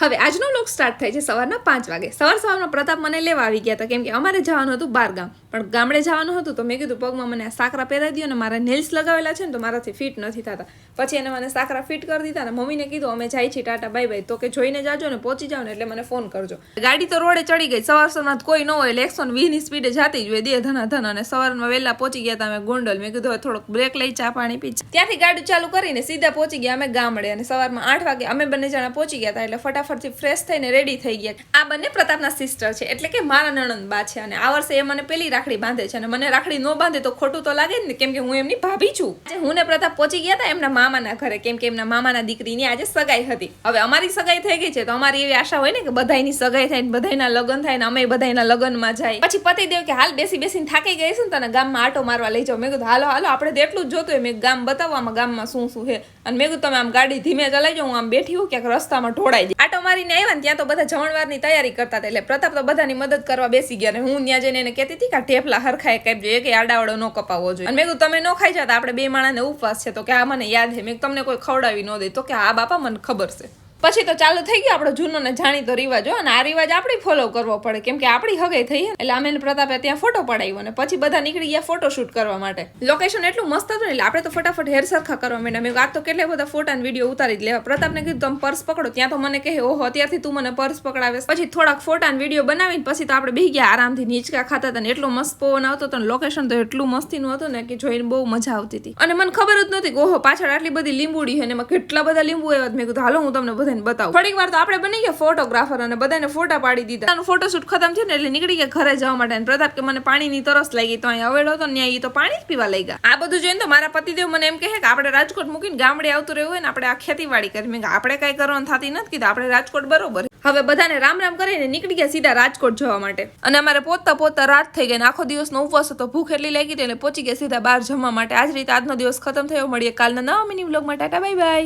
હવે આજનો લોક સ્ટાર્ટ થાય છે સવારના પાંચ વાગે. સવાર સવારમાં પ્રતાપ મને લેવા આવી ગયા હતા. કેમ કે અમારે જવાનું હતું બાર ગામ પણ ગામડે જવાનું હતું તો મેં કીધું, પગમાં મને સાકરા પહેરાવી દો અને મારા નેલ્સ લગાવેલા છે ને તો મારાથી ફિટ નથી થતા. પછી એને મને સાકરા ફિટ કરી દીધા અને મમ્મીને કીધું, અમે જાય છીએ ટાટા બાય બાય તો કે જોઈને જાજો ને પહોંચી જાવ ને એટલે મને ફોન કરજો. ગાડી તો રોડે ચડી ગઈ. સવાર સવારમાં કોઈ ન હોય એટલે એકસો વીસની સ્પીડે જતી જ હોય. દે ધના, ધન. અને સવારમાં વહેલા પહોંચી ગયા હતા અમે ગોંડલ. મેં કીધું થોડોક બ્રેક લઈ, ચા પાણી પી. ત્યાંથી ગાડી ચાલુ કરીને સીધા પહોંચી ગયા અમે ગામડે. અને સવારમાં આઠ વાગે અમે બંને જણા પહોંચી ગયા હતા એટલે ફટાફટથી ફ્રેશ થઈને રેડી થઈ ગયા. આ બંને પ્રતાપના સિસ્ટર છે. એટલે કે મારા નણંદ બા છે અને આ વર્ષે એ મને પેલી રાખડી બાંધે છે અને મને રાખડી ન બાંધે તો ખોટું તો લાગે ને, કેમ કે હું એમની ભાભી છું. હું ને પ્રતાપ પહોંચી ગયા હતા એમના મામાના ઘરે, કેમ કે એમના મામાના દીકરીની આજે સગાઈ હતી. હવે અમારી સગાઈ થઈ ગઈ છે તો અમારી એવી આશા હોય ને કે બધાની સગાઈ થાય ને બધાના લગ્ન થાય ને અમે બધાના લગ્નમાં જાય. પછી પતિદેવ કે, હાલ બેસી બેસીને થાકી ગઈ છે ને, તને ગામમાં આટો મારવા લઈ જાઓ. મેં કીધું, હાલો હાલો, આપણે તો એટલું જ જોતું હોય. મેં ગામ બતાવવામાં ગામમાં શું શું છે. અને મેં કીધું, તમે આમ ગાડી ધીમે ચલાવી જાઓ હું આમ બેઠી હું ક્યાંક રસ્તામાં ઢોળાઈ જાય. આટો મારીને આવ્યા ને ત્યાં તો બધા જમણવારની તૈયારી કરતા હતા. એટલે પ્રતાપ તો બધાની મદદ કરવા બેસી ગયા ને હું ત્યાં જઈને એને કહેતી હતી કે ઢેફલા હરખાય કાપજો એક આડાવડો ન કપાવવો જોઈએ. અને મેં કીધું, તમે ન ખાઈ જતા આપણે બે માણાને ઉપવાસ છે. તો કે, આ મને યાદ છે. મેં તમને કોઈ ખવડાવી ન દે. તો કે આ બાપા, મને ખબર છે. પછી તો ચાલુ થઈ ગયો આપણો જૂનો ને જાણીતો રિવાજ, હો. અને આ રિવાજ આપણે ફોલો કરવો પડે. કેમ કે આપણી હગાઈ થઈ એટલે અમે પ્રતાપે ત્યાં ફોટો પડાવ્યો અને પછી બધા નીકળી ગયા ફોટો શૂટ કરવા માટે. લોકેશન એટલું મસ્ત હતું એટલે આપણે તો ફટાફટ હેર સરખા કરવા માંડ્યા. મેં વાત તો કેટલા બધા ફોટા અને વીડિયો ઉતારી જ લેવા. પ્રતાપને કીધું, તમે પર્સ પકડો. ત્યાં તો મને કહે, ઓહો, અત્યારથી તું મને પર્સ પકડાવે. પછી થોડાક ફોટા અને વીડિયો બનાવીને પછી તો આપણે બેસી ગયા આરામથી નીચકા ખાતા હતા ને. એટલો મસ્ત પવન આવતો હતો લોકેશન તો એટલું મસ્તીનું હતું ને કે જોઈને બહુ મજા આવતી હતી. અને મને ખબર જ નહોતી કે, ઓહો, પાછળ આટલી બધી લીંબુડી અને એમાં કેટલા બધા લીંબુ આવ્યા મેં કીધું, હાલો, હું તમને બધાને બતાવું. થોડીક વાર તો આપણે બની ગયા ફોટોગ્રાફર અને બધાને ફોટા પાડી દીધા. ફોટોશૂટ ખતમ થયું ને એટલે નીકળી ગયા ઘરે જવા માટે. પ્રતાપ કે મને પાણીની તરસ લાગી, તો અહીં અવેડો હતો ત્યાં એ તો પાણી જ પીવા લઈ ગયા આ બધું જોઈને તો મારા પતિદેવ મને એમ કહે કે આપણે રાજકોટ મૂકીને ગામડે આવતું રહેવું હોય ને આપણે આ ખેતીવાડી કરી. મેં આપણે કઈ કરવાનું થતી નથી કીધું, આપણે રાજકોટ બરોબર હવે બધાને રામ રામ કરીને નીકળી ગયા સીધા રાજકોટ જવા માટે. અને અમારે પોતા પોતા રાત થઈ ગઈ આખો દિવસનો ઉપવાસ હતો, ભૂખ એટલી લાગી એટલે પહોંચી ગયા સીધા બહાર જમવા માટે. આજ રીતે આજનો દિવસ ખતમ થયો. મળીએ કાલના નવા મિની વ્લોગમાં. Tata bye bye